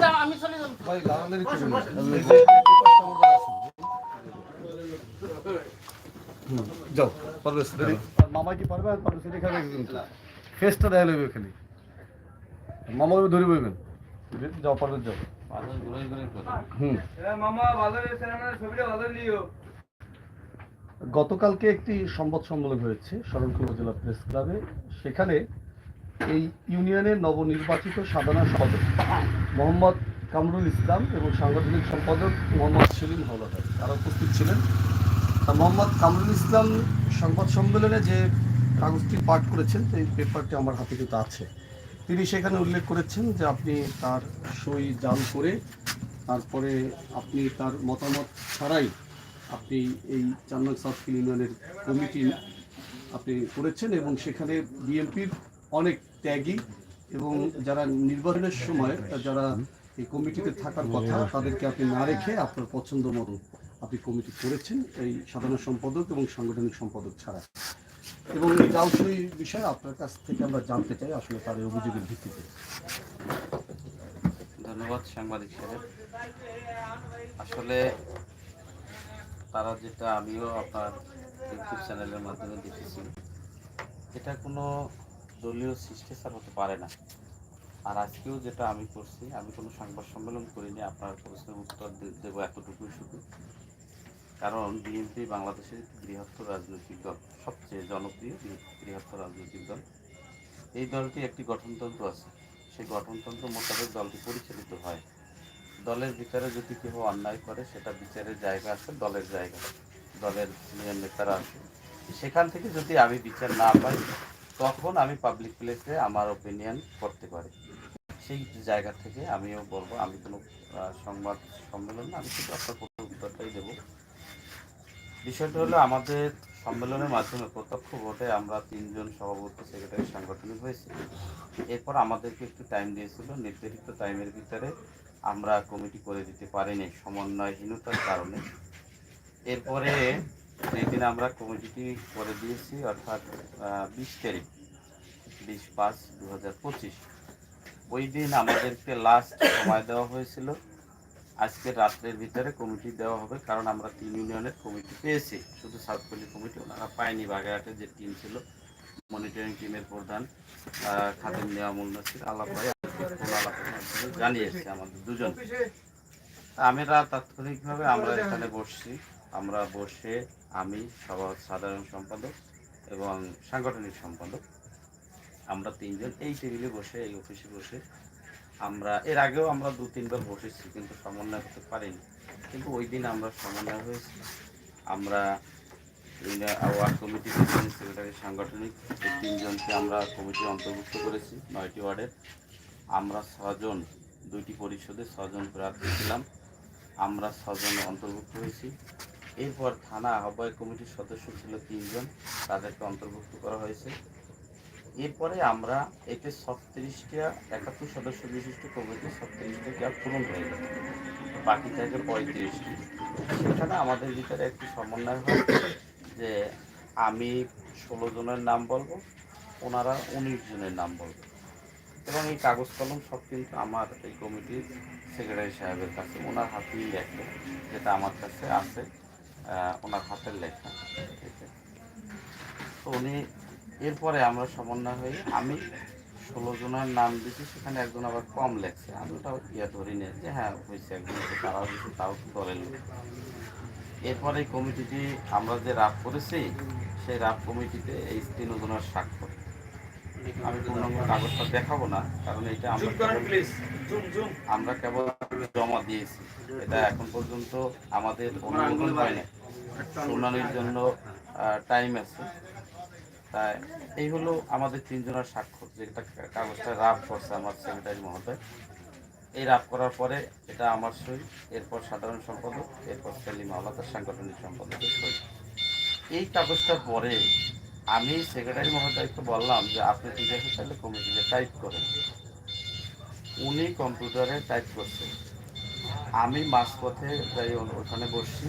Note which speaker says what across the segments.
Speaker 1: যাও আমি চলে যাব।
Speaker 2: ভাই লাগালেরই কিছু নেই। হুম, যাও মামা কি পারবে? আর পারবে সেটা খাবে কিন্তু ফেসটা দেয়া লইবে খালি। মামা ধরে বইবেন যাও পারবে যাও। হুম।
Speaker 3: মামা ভালো ছবিটা ভালো নিও।
Speaker 2: গতকালকে একটি সংবাদ সম্মেলন হয়েছে শরণখোলা জেলা প্রেস ক্লাবে। সেখানে এই ইউনিয়নের নবনির্বাচিত সাধারণ সম্পাদক মোহাম্মদ কামরুল ইসলাম এবং সাংগঠনিক সম্পাদক মোহাম্মদ সেলিম হলদার তারা উপস্থিত ছিলেন। মোহাম্মদ কামরুল ইসলাম সংবাদ সম্মেলনে যে কাগজটি পাঠ করেছেন, সেই পেপারটি আমার হাতে কিন্তু আছে। তিনি সেখানে উল্লেখ করেছেন যে আপনি তার সই জাল করে তারপরে আপনি তার মতামত ছাড়াই আপনি এই চার নং সাউথ ইউনিয়নের কমিটি আপনি করেছেন এবং সেখানে বিএনপির অনেক ত্যাগী এবং যারা নির্বাচনের সময় যারা এই কমিটিতে থাকার কথা, তাদেরকে আপনি না রেখে আপনার পছন্দ মতো আপনি কমিটি করেছেন এই সাধারণ সম্পাদক এবং সাংগঠনিক সম্পাদক ছাড়া। এবং এই জালসই বিষয়ে আপনার কাছ থেকে আমরা জানতে চাই, আসলে তার অভিযোগের ভিত্তিতে।
Speaker 4: ধন্যবাদ সাংবাদিক সাহেব। আসলে তারা যেটা আমিও আপনার ইউটিউব চ্যানেলের মাধ্যমে দেখেছি, এটা কোনো দলীয় শিষ্টাচার হতে পারে না। আর আজকেও যেটা আমি করছি, আমি কোনো সংবাদ সম্মেলন করিনি, আপনার প্রশ্নের উত্তর দেবো এতটুকুই শুধু। কারণ বিএনপি বাংলাদেশের বৃহত্তর রাজনৈতিক দল, সবচেয়ে জনপ্রিয় বৃহ- বৃহত্তর রাজনৈতিক দল। এই দলটি একটি গঠনতন্ত্র আছে। সেই গঠনতন্ত্র মোতাবেক দলটি পরিচালিত হয়। দলের ভিতরে যদি কেউ অন্যায় করে, সেটা বিচারের জায়গা আছে, দলের জায়গা, দলের নেতারা আছে। সেখান থেকে যদি আমি বিচার না পাই, তখন আমি পাবলিক প্লেসে আমার ওপিনিয়ন করতে পারি। সেই জায়গা থেকে আমিও বলব, আমি কোনো সংবাদ সম্মেলন আমি শুধু আপনার প্রশ্নের উত্তরটাই দেবো। বিষয়টা হলো আমাদের সম্মেলনের মাধ্যমে প্রত্যক্ষ ভোটে আমরা তিনজন সভাপতি, সেক্রেটারি সাংগঠনিক হয়েছি। এরপর আমাদেরকে একটু টাইম দিয়েছিল, নির্ধারিত টাইমের ভিতরে আমরা কমিটি করে দিতে পারিনি সমন্বয়হীনতার কারণে। এরপরে যেদিন আমরা কমিটিটি করে দিয়েছি অর্থাৎ বিশ তারিখ বিশ পাঁচ দু হাজার পঁচিশ ওই দিন আমাদেরকে লাস্ট সময় দেওয়া হয়েছিল। আজকে রাত্রের ভিতরে কমিটি দেওয়া হবে কারণ আমরা তিন ইউনিয়নের কমিটি পেয়েছি। শুধু সাউথপল্লী কমিটি ওনারা পায়নি বাগেরহাটের যে টিম ছিল মনিটরিং টিমের প্রধান আহ, নেওয়া নিয়ামুল নসির আল্লাহ জানিয়েছে আমাদের দুজন। আমরা তাৎক্ষণিকভাবে আমরা এখানে বসছি। আমরা বসে আমি সভা সাধারণ সম্পাদক এবং সাংগঠনিক সম্পাদক, আমরা তিনজন এই টেবিলে বসে, এই অফিসে বসে। আমরা, এর আগেও আমরা দু, তিনবার বসেছি, কিন্তু সমন্বয় হতে পারিনি। কিন্তু ওই দিন আমরা সমন্বয় হয়েছি। আমরা ওয়ার্ড কমিটি সেক্রেটারি সাংগঠনিক তিনজনকে আমরা কমিটি অন্তর্ভুক্ত করেছি, নয়টি ওয়ার্ডের। আমরা ছজন, দুইটি পরিষদে ছজন প্রার্থী ছিলাম। আমরা ছজন অন্তর্ভুক্ত হয়েছি। এরপর থানা আহ্বায়ক কমিটির সদস্য ছিল তিনজন, তাদেরকে অন্তর্ভুক্ত করা হয়েছে। এরপরে আমরা এতে ছত্রিশটা একাত্তর সদস্য বিশিষ্ট কমিটি ছত্রিশটা পূরণ হয়ে গেল। বাকি থাকে পঁয়ত্রিশটি। সেখানে আমাদের ভিতরে একটি সমন্বয় হয় যে আমি ষোলো জনের নাম বলব, ওনারা উনিশ জনের নাম বলব। এবং এই কাগজ কলম সব কিন্তু আমার এই কমিটির সেক্রেটারি সাহেবের কাছে, ওনার হাতেই লেখে, যেটা আমার কাছে আছে ওনার হাতের লেখা তো উনি, এরপরে আমরা সমন্বয় হয়ে আমি ষোলো জনের নাম দিয়েছি সেখানে একজন আবার কম লেখছে। আমি ওটাও ইয়ে ধরি নে, যে হ্যাঁ হয়েছে একজন তারাও দিচ্ছে তাও দলের এরপরে এই কমিটিটি আমরা যে রাপ করেছি, সেই রাপ কমিটিতে এই তিন জনের স্বাক্ষর। আমি পূর্ণাঙ্গ কাগজটা দেখাবো না কারণ এটা আমরা কেবল-
Speaker 3: জুম জুম
Speaker 4: আমরা কেবল জমা দিয়েছি। এটা এখন পর্যন্ত আমাদের অনুমোদন হয় না শুনানির জন্য টাইম আছে। তাই এই হলো আমাদের তিনজনের স্বাক্ষর যেটা কাগজটা রাফ করছে আমার সেক্রেটারি মহোদয়। এই রাফ করার পরে এটা আমার সই এরপর সাধারণ সম্পাদক এরপর সেলিম আলাদা সাংগঠনিক সম্পাদকের সই। এই কাগজটা পরে আমি সেক্রেটারি মহোদয়কে বললাম যে, আপনি ঠিক আছে, তাহলে কমিটিতে টাইপ করেন। উনি কম্পিউটারে টাইপ করছেন। আমি মাঝপথে ও- ওখানে বসছি।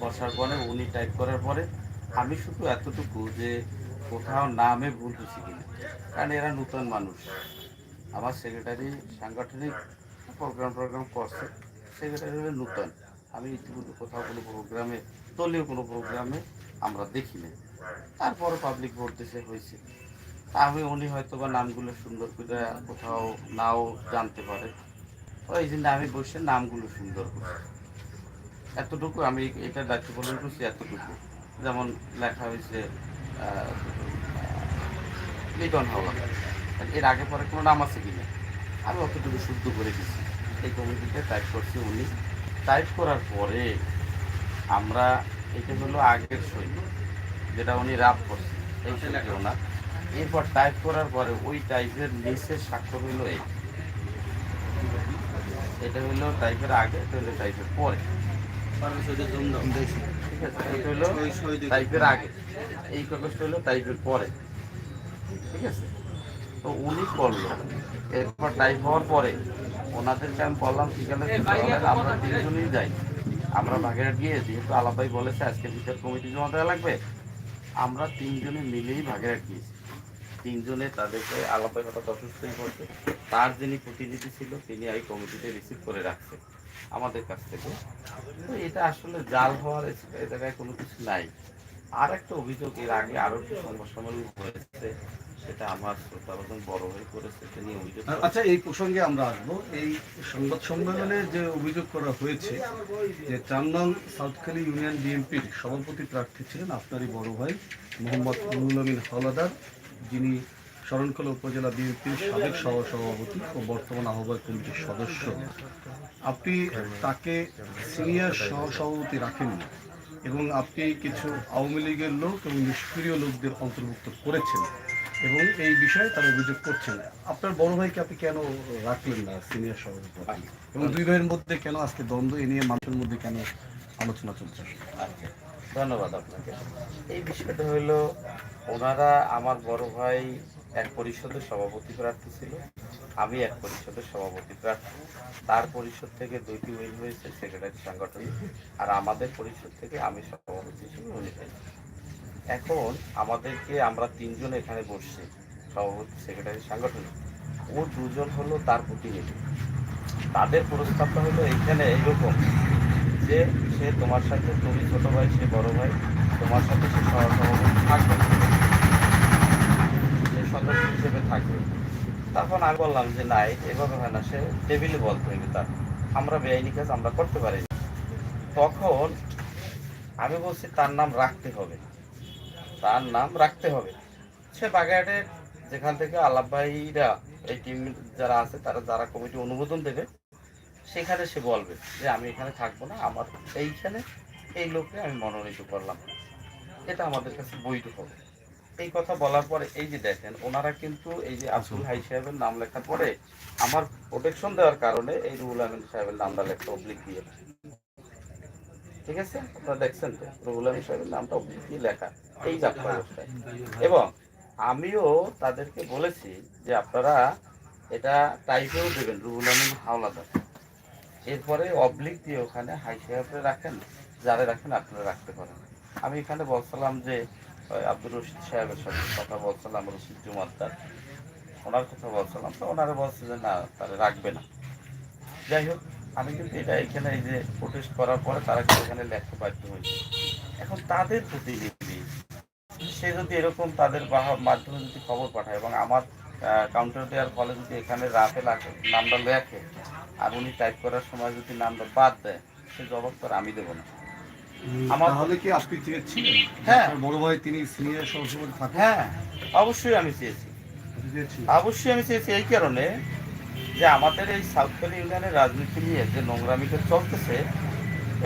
Speaker 4: বসার পরে উনি টাইপ করার পরে আমি শুধু এতটুকু যে, কোথাও নামে ভুল হয়েছে কিনা। কারণ এরা নতুন মানুষ। আমার সেক্রেটারি সাংগঠনিক প্রোগ্রাম প্রোগ্রাম করছে। সেক্রেটারি হলে নতুন। আমি ইতিমধ্যে কোথাও কোনো প্রোগ্রামে দলীয় কোনো প্রোগ্রামে আমরা দেখিনি তারপরে পাবলিক ভোট দেশে হয়েছে। আমি উনি হয়তো বা নামগুলো সুন্দর করে কোথাও নাও জানতে পারে। ওই জন্য আমি বসে নামগুলো সুন্দর করছি এতটুকু আমি এটা দায়িত্ব পালন করছি, এতটুকু। যেমন লেখা হয়েছে লিটন হাওলা এর আগে পরে কোনো নাম আছে কিনা আমি অতটুকু শুদ্ধ করে দিচ্ছি এই কমিটিতে টাইপ করছি উনি। টাইপ করার পরে আমরা, এটা হলো আগের সই যেটা উনি রাপ করছে, এই সইটা ওনার। এরপর টাইপ করার পরে ওই টাইপের নিচের স্বাক্ষর হইল এই। এটা হইল টাইপের আগে, এটা হলো টাইপের পরে। ঠিক আছে? এটা হলো টাইপের আগে। এই টাইপের পরে। ঠিক আছে? তো উনি এরপর টাইপ হওয়ার পরে ওনাদেরকে আমি বললাম, ঠিক আছে আমরা তিনজনই যাই। আমরা গিয়ে যেহেতু আলাপাই বলেছে, আজকে বিচার কমিটি জমা দেওয়া লাগবে আমরা তিনজনে মিলেই ভাগে গিয়েছি তিনজনে তাদেরকে আলাপাই কথা অসুস্থ হয়ে পড়ছে তার যিনি প্রতিনিধি ছিল, তিনি এই কমিটিতে রিসিভ করে রাখছে আমাদের কাছ থেকে। তো এটা আসলে জাল হওয়ার এ জায়গায় কোনো কিছু নাই। আর একটা অভিযোগ, এর আগে আরও একটু সংবাদ সম্মেলন হয়েছে। সেটা আমার শ্রোতাবর্ধন বড় হয়ে করেছে সে নিয়ে অভিযোগ
Speaker 2: আচ্ছা এই প্রসঙ্গে আমরা আসব। এই সংবাদ সম্মেলনে যে অভিযোগ করা হয়েছে যে চার নং সাউথখালী ইউনিয়ন বিএনপির সভাপতি প্রার্থী ছিলেন আপনারই বড় ভাই মোহাম্মদ নুরুল আমিন হাওলাদার, যিনি শরণখোলা উপজেলা বিএনপির সাবেক সহসভাপতি ও বর্তমান আহ্বায়ক কমিটির সদস্য। আপনি তাকে সিনিয়র সহসভাপতি রাখেননি এবং আপনি কিছু আওয়ামী লীগের লোক এবং নিষ্ক্রিয় লোকদের অন্তর্ভুক্ত করেছেন। এবং এই বিষয়ে তারা অভিযোগ করছেন আপনার বড় ভাইকে আপনি কেন রাখলেন না সিনিয়র সভাপতি? এবং দুই ভাইয়ের মধ্যে কেন আজকে দ্বন্দ্ব? এ নিয়ে মানুষের মধ্যে কেন আলোচনা চলছে?
Speaker 4: আচ্ছা ধন্যবাদ আপনাকে। এই বিষয়টা হলো, ওনারা আমার বড় ভাই এক পরিষদের সভাপতি প্রার্থী ছিল, আমি এক পরিষদের সভাপতি প্রার্থী। তার পরিষদ থেকে দুইটি উইন হয়েছে, সেক্রেটারি সাংগঠনিক, আর আমাদের পরিষদ থেকে আমি সভাপতি হিসেবে উনি হয়েছি এখন আমাদেরকে আমরা তিনজন এখানে বসছি, সভাপতি, সেক্রেটারি, সাংগঠনিক। ও দুজন হলো তার প্রতিনিধি। তাদের প্রস্তাবটা হলো এখানে এইরকম যে সে তোমার সাথে, তুমি ছোট ভাই, সে বড় ভাই, তোমার সাথে সে থাকবে। সে সদস্য হিসেবে থাকবে। তখন আমি বললাম যে না এভাবে হয় না, সে টেবিলে বলতে হইবে তার। আমরা বেআইনি কাজ আমরা করতে পারি তখন আমি বলছি তার নাম রাখতে হবে। তার নাম রাখতে হবে। সে বাগেরহাটের যেখান থেকে আলাপ ভাইরা এই টিম যারা আছে, তারা যারা কমিটি অনুমোদন দেবে, সেখানে সে বলবে যে, আমি এখানে থাকব না, আমার এইখানে এই লোককে আমি মনোনীত করলাম। এটা আমাদের কাছে বৈধ হবে। এই কথা বলার পরে এই যে দেখেন, ওনারা কিন্তু এই যে আসুল হাই সাহেবের নাম লেখার পরে আমার প্রোটেকশন দেওয়ার কারণে এই রুহুল আমিন সাহেবের নামটা লেখা অবলিক দিয়ে। ঠিক আছে? আপনারা দেখছেন তো রুহুল আমিন সাহেবের নামটা দিয়ে লেখা। এই যাত্রা অবস্থায় এবং আমিও তাদেরকে বলেছি যে আপনারা এটা টাইপেও দেবেন, রুহুল আমিন হাওলাদার। এরপরে অবলিক দিয়ে ওখানে হাই সাহেবরে রাখেন, যারা রাখেন আপনারা রাখতে পারেন। আমি এখানে বলছিলাম যে আব্দুর রশিদ সাহেবের সাথে কথা বলছিলাম, রশিদ জুমাদ্দার ওনার কথা বলছিলাম, তো ওনারা বলছে যে, না, তারা রাখবে না। যাই হোক আমি কিন্তু এটা এখানে এই যে প্রোটেস্ট করার পরে তারা কিন্তু এখানে লেখতে বাধ্য হয়েছে। এখন তাদের প্রতিনিধি সে যদি এরকম তাদের মাধ্যমে যদি খবর পাঠায় এবং আমার কাউন্টার দেওয়ার ফলে যদি এখানে রাতে নামটা লেখে আর উনি টাইপ করার সময় যদি নামটা বাদ দেয় সে জবাব তো আমি দেবো না। আমার-
Speaker 2: তাহলে কি আপনি চেয়েছিলেন?
Speaker 4: হ্যাঁ।
Speaker 2: বড় ভাই তিনি সিনিয়র সহসভাপতি থাকেন
Speaker 4: হ্যাঁ অবশ্যই আমি চেয়েছি। অবশ্যই আমি চেয়েছি এই কারণে যে আমাদের এই সাউথখালী ইউনিয়নের রাজনীতি নিয়ে যে নোংরামিটা চলতেছে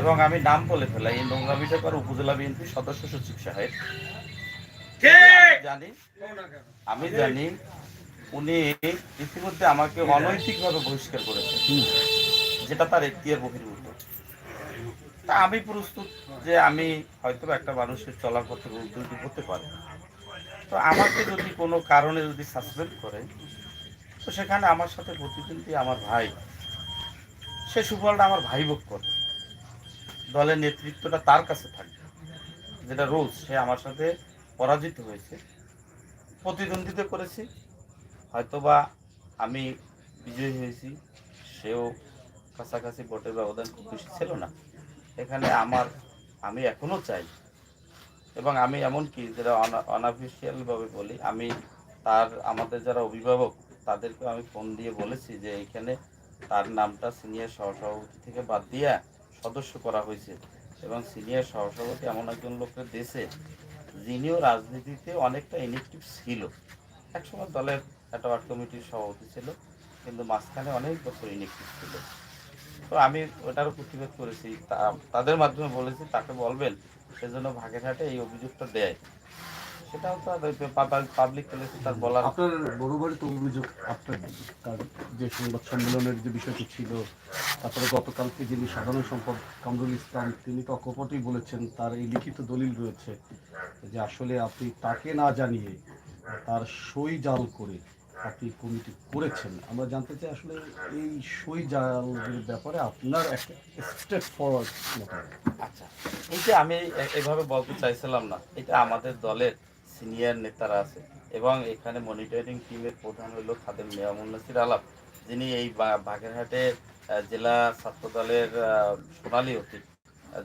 Speaker 4: এবং আমি নাম বলে ফেলাই এই নোংরামিটা করে উপজেলা বিএনপির সদস্য সচিব সাহেব। আমি জানি আমি জানি উনি ইতিমধ্যে আমাকে অনৈতিকভাবে বহিষ্কার করেছে যেটা তার এখতিয়ার বহির্ভূত। তা আমি প্রস্তুত যে আমি হয়তো একটা মানুষের চলার পথে ত্রুটি হতে পারে। তো আমাকে যদি কোনো কারণে যদি সাসপেন্ড করে তো সেখানে আমার সাথে প্রতিদ্বন্দ্বী আমার ভাই। সে সুফলটা আমার ভাই ভোগ করে। দলের নেতৃত্বটা তার কাছে থাকবে। যেটা রুলস, সে আমার সাথে পরাজিত হয়েছে। প্রতিদ্বন্দ্বিতা করেছি। হয়তোবা আমি বিজয়ী হয়েছি। সেও কাছাকাছি ভোটের ব্যবধান খুব বেশি ছিল না। এখানে আমার, আমি এখনও চাই। এবং আমি এমনকি, যেটা অনঅফিসিয়াল ভাবে বলি, আমি তার, আমাদের যারা অভিভাবক তাদেরকে আমি ফোন দিয়ে বলেছি যে এখানে তার নামটা সিনিয়র সহসভাপতি থেকে বাদ দিয়ে সদস্য করা হয়েছে। এবং সিনিয়র সহসভাপতি এমন একজন লোকের দেশে যিনিও রাজনীতিতে অনেকটা ইনেকটিভ ছিল। একসময় দলের একটা ওয়ার্ড কমিটির সভাপতি ছিল, কিন্তু মাঝখানে অনেক বছর ইনেকটিভ ছিল। তো আমি ওটারও প্রতিবাদ করেছি। তাদের মাধ্যমে বলেছি, তাকে বলবেন সেজন্য ভাগের হাটে এই অভিযোগটা দেয়। সেটাও তো পাবলিক তার বলার
Speaker 2: আপনার বড় বাড়ি তো অভিযোগ আপনার তার যে সংবাদ সম্মেলনের যে বিষয়টি ছিল তারপরে গতকালকে যিনি সাধারণ সম্পদ কামরুল ইসলাম তিনি তো অকপটেই বলেছেন তার এই লিখিত দলিল রয়েছে যে আসলে আপনি তাকে না জানিয়ে তার সই জাল করে আপনি কমিটি করেছেন। আমরা জানতে চাই আসলে এই সই জালের ব্যাপারে আপনার একটা স্টেপ ফরওয়ার্ড
Speaker 4: আচ্ছা এইটা আমি এভাবে বলতে চাইছিলাম না এটা আমাদের দলের সিনিয়র নেতারা আছে এবং এখানে মনিটরিং টিমের প্রধান হলো খাদেম নিয়ামুল নাসির আলাপ যিনি এই বাগেরহাটে জেলা ছাত্র দলের সোনালী অতীত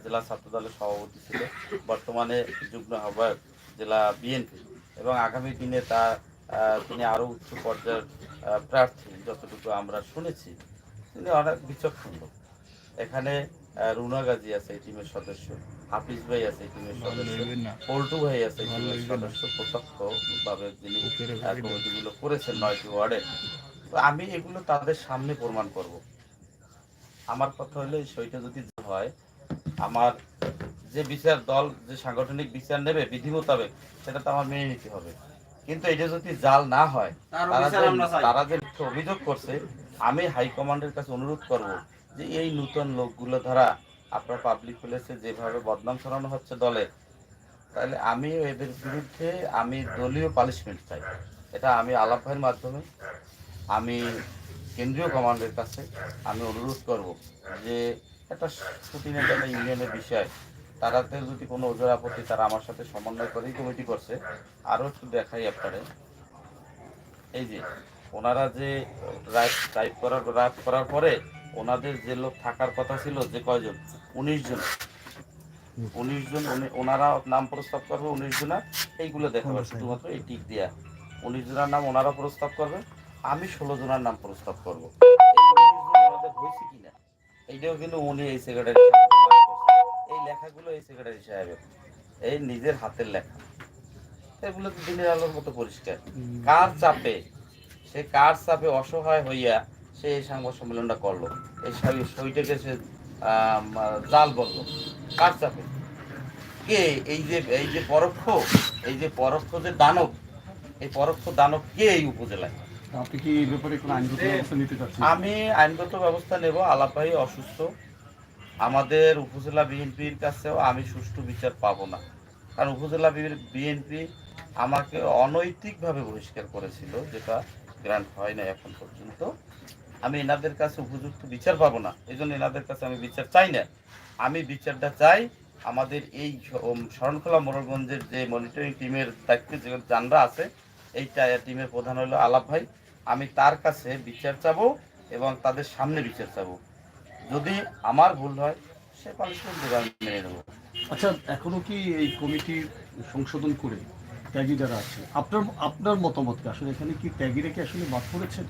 Speaker 4: জেলা ছাত্র দলের সভাপতি ছিল বর্তমানে যুগ্ম আহ্বায়ক জেলা বিএনপি এবং আগামী দিনে আহ, তিনি আরও উচ্চ পর্যায়ের প্রার্থী যতটুকু আমরা শুনেছি তিনি অনেক বিচক্ষণ এখানে রুনা গাজী আছে এই টিমের সদস্য। হাফিজ ভাই আছে টিমের সদস্য। পল্টু ভাই আছে টিমের সদস্য প্রত্যক্ষ ভাবে যিনি কমিটিগুলো করেছেন নয়টি ওয়ার্ডে। তো আমি এগুলো তাদের সামনে প্রমাণ করব। আমার কথা হলো এই সইটা যদি হয় আমার যে বিচার দল যে সাংগঠনিক বিচার নেবে বিধি মোতাবেক সেটা তো আমার মেনে নিতে হবে। কিন্তু এটা যদি জাল না হয় তারা যে- তারা যে মিথ্যে অভিযোগ করছে আমি হাইকমান্ডের কাছে অনুরোধ করব যে এই নতুন লোকগুলো ধরা আপনার পাবলিক প্লেসে যেভাবে বদনাম ছড়ানো হচ্ছে দলে, তাহলে আমি এদের বিরুদ্ধে আমি দলীয় পানিশমেন্ট চাই। এটা আমি আলাপ ভাইয়ের মাধ্যমে, আমি কেন্দ্রীয় কমান্ডের কাছে আমি অনুরোধ করব যে একটা ছুটিনের একটা ইউনিয়নের বিষয়, তারাতে যদি কোনো ওজোর আপত্তি, তারা আমার সাথে সমন্বয় করেই কমিটি করছে। আরও একটু দেখাই আপনারে এই যে, ওনারা যে টাইপ করার রাইট করার পরে ওনাদের যে লোক থাকার কথা ছিল যে কয়জন? উনিশ জন। উনিশ জন ওনারা নাম প্রস্তাব করবে উনিশ জনের এইগুলো দেখাবে শুধুমাত্র এই টিক দিয়া। উনিশ জনের নাম ওনারা প্রস্তাব করবে আমি ষোলো জনের নাম প্রস্তাব করব। হয়েছে কিনা? এইটাও কিন্তু উনি এই সেক্রেটারি এই লেখাগুলো এই সেক্রেটারি সাহেবের। এই নিজের হাতের লেখা। এগুলো তো দিনের আলোর মতো পরিষ্কার। কার চাপে? সে কার চাপে অসহায় হইয়া সে এই সংবাদ সম্মেলনটা করল। এই সই- সইটাকে সে জাল বলল কার চাপে? কে? এই যে এই যে পরোক্ষ এই যে পরোক্ষ যে দানব এই পরোক্ষ দানব কে এই উপজেলায়?
Speaker 2: আপনি কি এই ব্যাপারে কোনো আইনগত ব্যবস্থা নিতে চাচ্ছেন?
Speaker 4: আমি আইনগত ব্যবস্থা নেব আলাপাই অসুস্থ। আমাদের উপজেলা বিএনপির কাছেও আমি সুষ্ঠু বিচার পাবো না। কারণ উপজেলা বিএনপি আমাকে অনৈতিকভাবে বহিষ্কার করেছিল যেটা গ্রান্ট হয় না এখন পর্যন্ত। আমি এনাদের কাছে উপযুক্ত বিচার পাবো না। এই জন্য এনাদের কাছে আমি বিচার চাই না। আমি বিচারটা চাই আমাদের এই শরণখোলা মোড়লগঞ্জের যে মনিটরিং টিমের দায়িত্বে যে জানরা আছে, এই টিমের প্রধান হলো আলাপ ভাই। আমি তার কাছে বিচার চাবো এবং তাদের সামনে বিচার চাবো। যদি আমার ভুল হয়, সে পানিশমেন্ট দেবে নেব।
Speaker 2: আচ্ছা এখনও কি এই কমিটি সংশোধন করে? ত্যাগী যারা আছে আপনার আপনার মতামত? আসলে এখানে কি ত্যাগীরা কি আসলে বাদ পড়েছেন?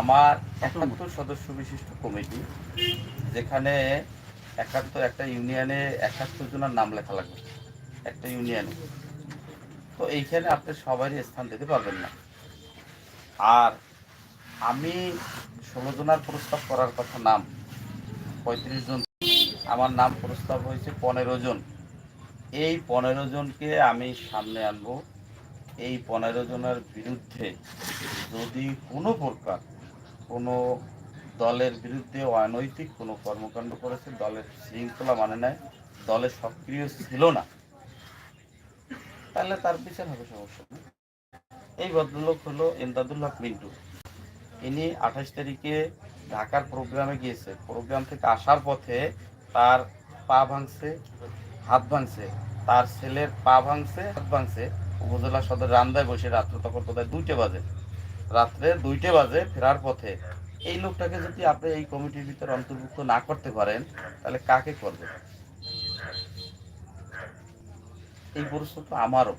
Speaker 4: আমার একাত্তর সদস্য বিশিষ্ট কমিটি যেখানে একাত্তর একটা ইউনিয়নে একাত্তর জনের নাম লেখা লাগবে একটা ইউনিয়নে। তো এইখানে আপনি সবারই স্থান দিতে পারবেন না। আর আমি ষোলো জনের প্রস্তাব করার কথা নাম পঁয়ত্রিশ জন আমার নাম প্রস্তাব হয়েছে পনেরো জন। এই পনেরো জনকে আমি সামনে আনব। এই পনেরো জনের বিরুদ্ধে যদি কোনো প্রকার কোনো দলের বিরুদ্ধে অনৈতিক কোনো কর্মকাণ্ড করেছে, দলের শৃঙ্খলা মানে নেয় দলে সক্রিয় ছিল না, তাহলে তার বিচার হবে সমস্যা নেই এই ভদ্রলোক হলো এমদাদুল হক মিন্টু। ইনি আঠাশ তারিখে ঢাকার প্রোগ্রামে গিয়েছে। প্রোগ্রাম থেকে আসার পথে তার পা ভাঙছে হাত ভাঙছে তার ছেলের পা ভাঙছে হাত ভাঙছে। উপজেলা সদর রান্দায় বসে রাত্রে তখন কোথায় দুইটে বাজে। রাত্রে দুইটে বাজে ফেরার পথে। এই লোকটাকে যদি আপনি এই কমিটির ভিতরে অন্তর্ভুক্ত না করতে পারেন তাহলে কাকে করবে? এই প্রশ্ন তো আমারও।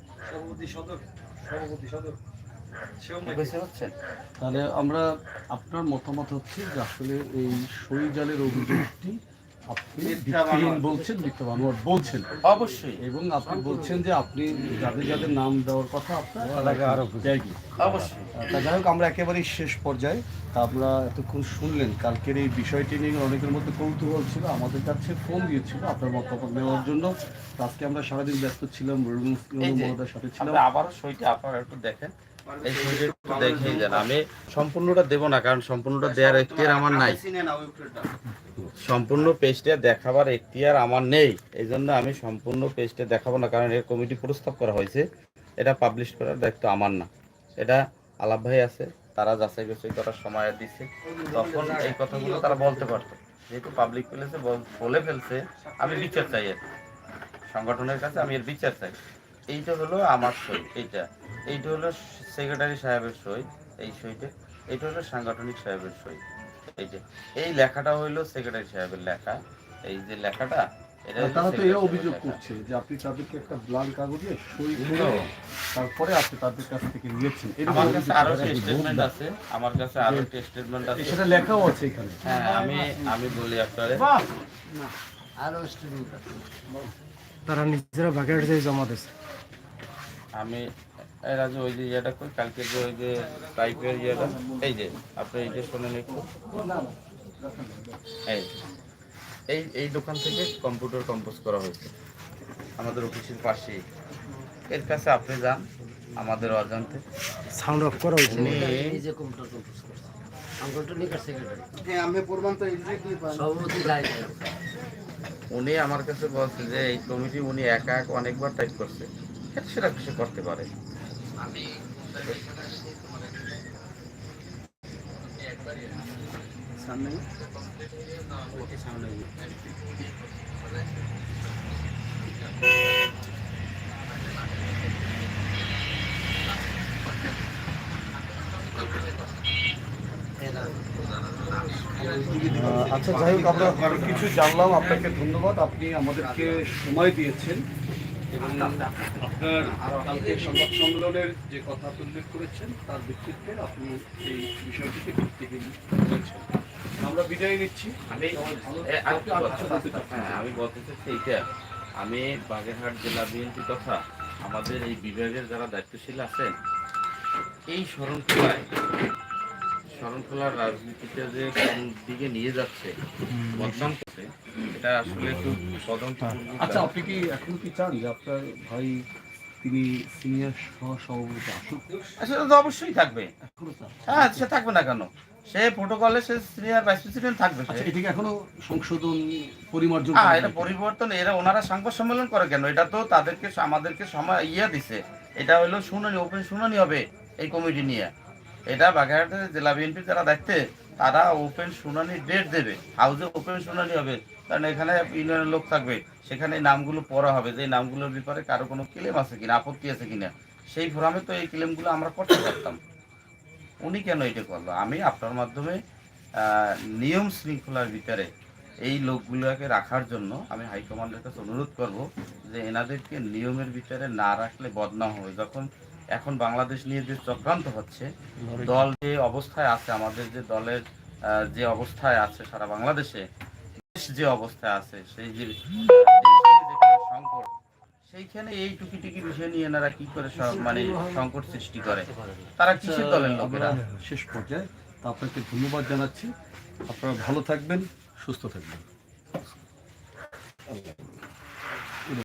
Speaker 2: তাহলে আমরা আপনার মতামত হচ্ছে যে আসলে এই সই জালের অভিযোগটি আপনি ভিত্তিহীন বলছেন মিথ্যা বানোয়াট বলছেন।
Speaker 4: অবশ্যই।
Speaker 2: এবং আপনি বলছেন যে আপনি যাদের যাদের নাম দেওয়ার কথা আপনার
Speaker 4: অবশ্যই।
Speaker 2: যাই হোক আমরা একেবারেই শেষ পর্যায়ে। তা আমরা এতক্ষণ শুনলেন কালকের এই বিষয়টি নিয়ে অনেকের মধ্যে কৌতূহল ছিল আমাদের কাছে ফোন দিয়েছিল আপনার মতামত নেওয়ার জন্য। আজকে আমরা সারাদিন ব্যস্ত ছিলাম মহোদয়ের সাথে ছিলাম।
Speaker 4: আবারও সইটা আপনারা একটু দেখেন। এই একটু দেখেই যান। আমি সম্পূর্ণটা দেবো না কারণ সম্পূর্ণটা দেওয়ার এখতিয়ার আমার নাই। সম্পূর্ণ পেজটা দেখাবার এখতিয়ার আমার নেই। এই জন্য আমি সম্পূর্ণ পেজটা দেখাবো না কারণ এর কমিটি প্রস্তাব করা হয়েছে। এটা পাবলিশ করার দায়িত্ব আমার না। এটা আলাপ ভাই আছে তারা যাচাই বাছাই করার সময় দিচ্ছে তখন এই কথাগুলো তারা বলতে পারতো। যেহেতু পাবলিক প্লেসে বলে ফেলছে আমি বিচার চাই এর। সংগঠনের কাছে আমি এর বিচার চাই। এইটা হলো আমার সই এইটা। এইটা হলো সেক্রেটারি সাহেবের সই এই সইটা। এইটা হলো সাংগঠনিক সাহেবের সই। এই যে এই লেখাটা হইল সেক্রেটারি সাহেবের লেখা। এই যে লেখাটা এটা
Speaker 2: তারা তো এরা অভিযোগ করছে যে আপনি তাদেরকে একটা ব্লাঙ্ক কাগজে সই করে তারপরে আপনি তাদের কাছ থেকে নিয়েছেন।
Speaker 4: আমার কাছে
Speaker 2: আরও
Speaker 4: স্টেটমেন্ট আছে আমার কাছে আরও স্টেটমেন্ট আছে।
Speaker 2: সেটা লেখাও আছে এখানে।
Speaker 4: হ্যাঁ আমি আমি বলি আপনারে।
Speaker 1: আরও স্টুডেন্ট আছে।
Speaker 5: তারা নিজেরা বাগেট দিয়ে জমা দিচ্ছে
Speaker 4: আমি এরা যে ওই যে ইয়েটা কই? কালকে যে ওই যে টাইপের ইয়েটা? এই যে আপনি এই যে শোনেন একটু। এই এই এই দোকান থেকে কম্পিউটার কম্পোজ করা হয়েছে। আমাদের অফিসের পাশেই। এর কাছে আপনি যান আমাদের অজান্তে।
Speaker 5: সাউন্ড অফ করা হয়েছে।
Speaker 4: উনি
Speaker 6: হ্যাঁ
Speaker 4: উনি আমার কাছে বলছে যে এই কমিটি উনি একা এক অনেকবার টাইপ করছে। এটা সেটা সে করতে পারে।
Speaker 6: সামনে?
Speaker 2: আচ্ছা যাই হোক আমরা কিছু জানলাম। আপনাকে ধন্যবাদ। আপনি আমাদেরকে সময় দিয়েছেন। এবং আপনার কালকে সংবাদ সম্মেলনের যে কথা উল্লেখ করেছেন তার ভিত্তিতে আপনি এই বিষয়টিকে ভিত্তিকে বলেছেন আমরা বিদায় নিচ্ছি।
Speaker 4: আমি
Speaker 2: আচ্ছা।
Speaker 4: হ্যাঁ আমি বলতে চাচ্ছি এইটা আমি বাগেরহাট জেলা বিএনপি তথা আমাদের এই বিভাগের যারা দায়িত্বশীল আছেন এই শরণখোলায় শরণখোলার রাজনীতিতে যে কোন দিকে নিয়ে যাচ্ছে বদনাম করছে এটা আসলে একটু তদন্ত
Speaker 2: আচ্ছা আপনি কি এখন কি চান যে আপনার ভাই তিনি সিনিয়র সহ সভাপতি আসুক
Speaker 4: আসলে তো অবশ্যই থাকবে। হ্যাঁ সে থাকবে না কেন? সে প্রোটোকলে সে সিনিয়র ভাইস প্রেসিডেন্ট থাকবে সে।
Speaker 2: আচ্ছা এটাকে এখনও সংশোধন পরিমার্জন
Speaker 4: হ্যাঁ এটা পরিবর্তন এরা ওনারা সংবাদ সম্মেলন করে কেন? এটা তো তাদেরকে আমাদেরকে সময় ইয়ে দিছে। এটা হলো শুনানি ওপেন শুনানি হবে এই কমিটি নিয়ে। এটা বাগেরহাটের জেলা বিএনপির যারা দেখতে, তারা ওপেন শুনানি ডেট দেবে। হাউসে ওপেন শুনানি হবে। কারণ এখানে ইউনিয়নের লোক থাকবে। সেখানে নামগুলো পড়া হবে যে নামগুলোর ব্যাপারে কারও কোনো ক্লেম আছে কিনা, আপত্তি আছে কিনা। সেই ফোরামে তো এই ক্লেমগুলো আমরা করতে পারতাম। উনি কেন এটা করল? আমি আপনার মাধ্যমে নিয়ম শৃঙ্খলার ভিতরে এই লোকগুলোকে রাখার জন্য আমি হাইকমান্ডের কাছে অনুরোধ করব যে এনাদেরকে নিয়মের ভিতরে না রাখলে বদনাম হবে। যখন এখন বাংলাদেশ নিয়ে যে চক্রান্ত হচ্ছে দল যে অবস্থায় আছে আমাদের যে দলের যে অবস্থায় আছে সারা বাংলাদেশে দেশ যে অবস্থায় আছে সেই যে সংকট সেইখানে এই টুকি টুকি বিষয় নিয়ে এনারা কি করে মানে সংকট সৃষ্টি করে? তারা কিসের দলের লোকেরা?
Speaker 2: শেষ পর্যায়ে আপনাকে ধন্যবাদ জানাচ্ছি। আপনারা ভালো থাকবেন সুস্থ থাকবেন।